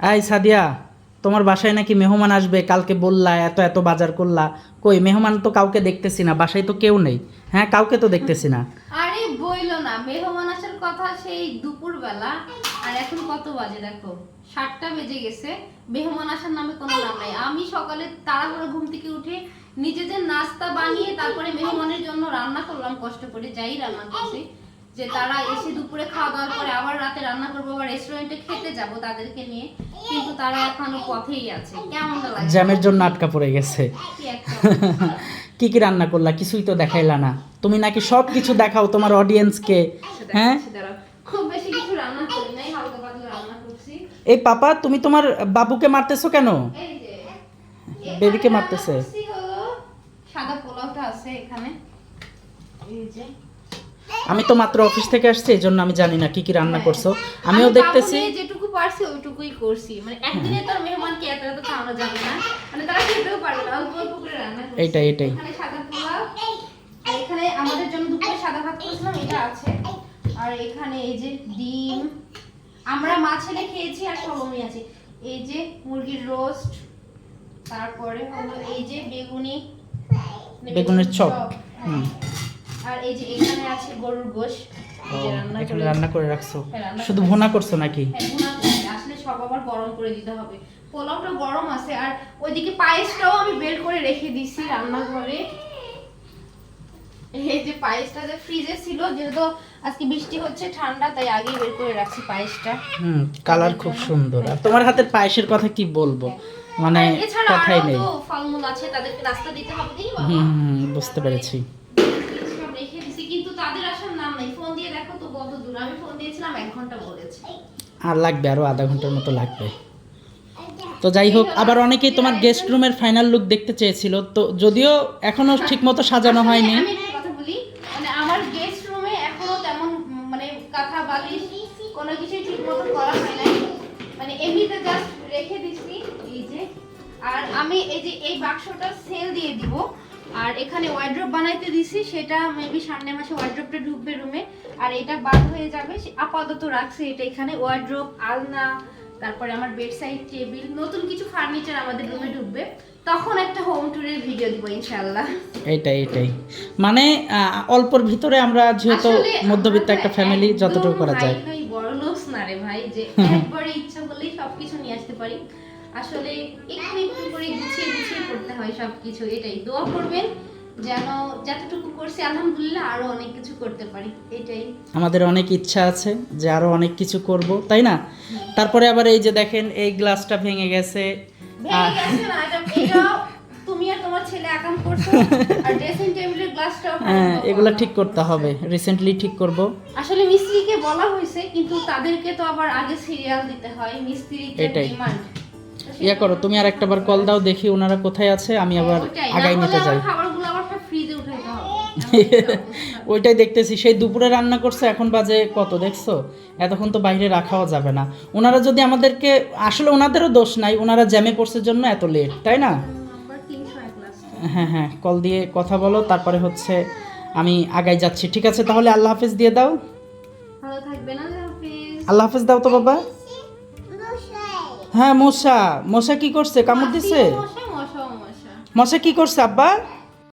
এই সাদিয়া, তোমার বাসায় নাকি মেহমান আসবে? কালকে বললা, এত এত বাজার করলা। কই, মেহমান তো কাউকে দেখতেছি না, বাসায় তো কেউ নেই। হ্যাঁ কাউকে তো দেখতেছি না। আরে বইলো না, মেহমান আসার কথা সেই দুপুর বেলা আর এখন কত বাজে দেখো? সাতটা বেজে গেছে, মেহমান আসার নামে কোনো নাম নাই। আমি সকালে তাড়াহুড়ো ঘুম থেকে উঠে নিজেদের নাস্তা বানিয়ে তারপরে মেহমানের জন্য রান্না করলাম, কষ্ট করে যাই রান্না করছি। যে তারা এসে দুপুরে খাওয়া দাওয়ার পরে আবার রাতে রান্না করব আবার রেস্টুরেন্টে খেতে যাব তাদেরকে নিয়ে। কিন্তু তারা এখনও পথেই আছে। কেমন লাগে জ্যামের জন্য আটকা পড়ে গেছে। কি কি রান্না করলা? কিছুই তো দেখাইলা না। তুমি নাকি সব কিছু দেখাও তোমার অডিয়েন্সকে সেটা হ্যাঁ? খুব বেশি কিছু রান্না করি নাই হালকা পাতলা রান্না করছি। এই পাপা তুমি তোমার বাবুকে মারতেছো কেন? এই যে বেবিকে মারতেছে। সাদা পোলাওটা আছে এখানে। এই যে আমি তো মাত্র অফিস থেকে আসছি এই জন্য আমি জানি না কি কি রান্না হ্যাঁ। করছ। আমিও আমি দেখতেছি। যেটুকু পারছি ওইটুকুই করছি। মানে একদিনে তো আর মেহমানকে এত এত খাওয়ানো যাবে না। মানে তারা খেতেও পারবে না অল্প অল্প করে রান্না। এইটাই, এইটাই। এখানে সাদা পোলাও এখানে আমাদের জন্য দুপুরে সাদা ভাত করেছিলাম এটা আছে। আর এখানে এই যে ডিম আমরা মা ছেলে খেয়েছি আর সবমি আছে। এই যে মুরগির রোস্ট তারপরে হলো এই যে বেগুনি বেগুনের চপ। হুম। আর এই যে এখানে আছে গরুর গোশ। ও, এই যে রান্না এখানে রান্না করে রাখছো? হ্যাঁ, শুধু ভুনা করছ নাকি? হ্যাঁ। আসলে সব আবার গরম করে দিতে হবে। পোলাওটা গরম আছে আর ওইদিকে পায়েসটাও আমি বের করে রেখে দিছি রান্নাঘরে। এই যে পায়েসটা যে ফ্রিজে ছিল যেহেতু আজকে বৃষ্টি হচ্ছে ঠান্ডা তাই আগেই বের করে রাখছি পায়েসটা। হুম কালার খুব সুন্দর। আর তোমার হাতের পায়েসের কথা কি বলব? মানে আর এছাড়া কথাই নেই। ফলমূল আছে তাদেরকে নাস্তা দিতে হবে হুম, বুঝতে পেরেছি সব রেখে দিছি কিন্তু তাদের আসার নাম নাই ফোন দিয়ে দেখো তো কত দূর আমি ফোন দিয়েছিলাম এক ঘণ্টা বলেছে। আর লাগবে আরও আধা ঘণ্টার মতো লাগবে। তো যাই হোক আবার অনেকেই তোমার গেস্ট রুমের ফাইনাল লুক দেখতে চেয়েছিল তো যদিও এখনও ঠিকমতো সাজানো হয়নি। কথা বলি মানে আমার গেস্ট রুমে এখনও তেমন মানে কাঁথা বালিশ কোনো কিছুই ঠিক মতো করা হয় নাই। মানে এমনিতে জাস্ট রেখে দিছি এই যে। আর আমি এই যে এই বাক্সটা সেল দিয়ে দিব আর এখানে ওয়ার্ড্রপ বানাইতে দিছি সেটা মেবি সামনে মাসে ওয়ার্ড্রপটা ঢুকবে রুমে আর এটা বাদ হয়ে যাবে আপাতত রাখছি এটা এখানে ওয়ার্ড্রপ আলনা তারপরে আমার বেড সাইড টেবিল নতুন কিছু ফার্নিচার আমাদের রুমে ঢুকবে। তখন একটা হোম ট্যুরের ভিডিও দিব ইনশাআল্লাহ। এইটাই এইটাই। মানে অল্পর ভিতরে আমরা যেহেতু মধ্যবিত্ত একটা ফ্যামিলি যতটুকু করা যায়। ফাই বড় লোকস না রে ভাই যে একবারে ইচ্ছা করলেই সবকিছু নিয়ে আসতে পারি। আসলে একটু একটু করে গুছিয়ে গুছিয়ে করতে হয় সবকিছু এটাই। দোয়া করবেন যেন যতটুকু করছি আলহামদুলিল্লাহ আরও অনেক কিছু করতে পারি এটাই। আমাদের অনেক ইচ্ছা আছে যে আরও অনেক কিছু করব তাই না? তারপরে আবার এই যে দেখেন এই গ্লাসটা ভেঙে গেছে। ভেঙে আহ, গেছে না এটা এটা তুমি আর তোমার ছেলে একাম করছ আর ড্রেসিং টেবিলের গ্লাসটাও হ্যাঁ এগুলো ঠিক করতে হবে রিসেন্টলি ঠিক করব। আসলে মিস্ত্রিকে বলা হয়েছে কিন্তু তাদেরকে তো আবার আগে সিরিয়াল দিতে হয় মিস্ত্রির যে এটাই। ইয়া করো তুমি আর একটা বার কল দাও দেখি ওনারা কোথায় আছে আমি আবার ওটাই, আগাই নিতে যাই। ওইটাই দেখতেছি। সেই দুপুরে রান্না করছে এখন বাজে কত দেখছ? এতক্ষণ তো বাইরে রাখাও যাবে না। ওনারা যদি আমাদেরকে আসলে ওনাদেরও দোষ নাই ওনারা জ্যামে পড়ছে জন্য এত লেট তাই না? Number 301 last। হ্যাঁ হ্যাঁ কল দিয়ে কথা বলো তারপরে হচ্ছে আমি আগাই যাচ্ছি। ঠিক আছে তাহলে আল্লাহ হাফেজ দিয়ে দাও। আল্লাহ হাফেজ। দাও তো বাবা। হ্যাঁ মশা মশা কি করছে? কামড় দিছে? মশা কি করছে আব্বা?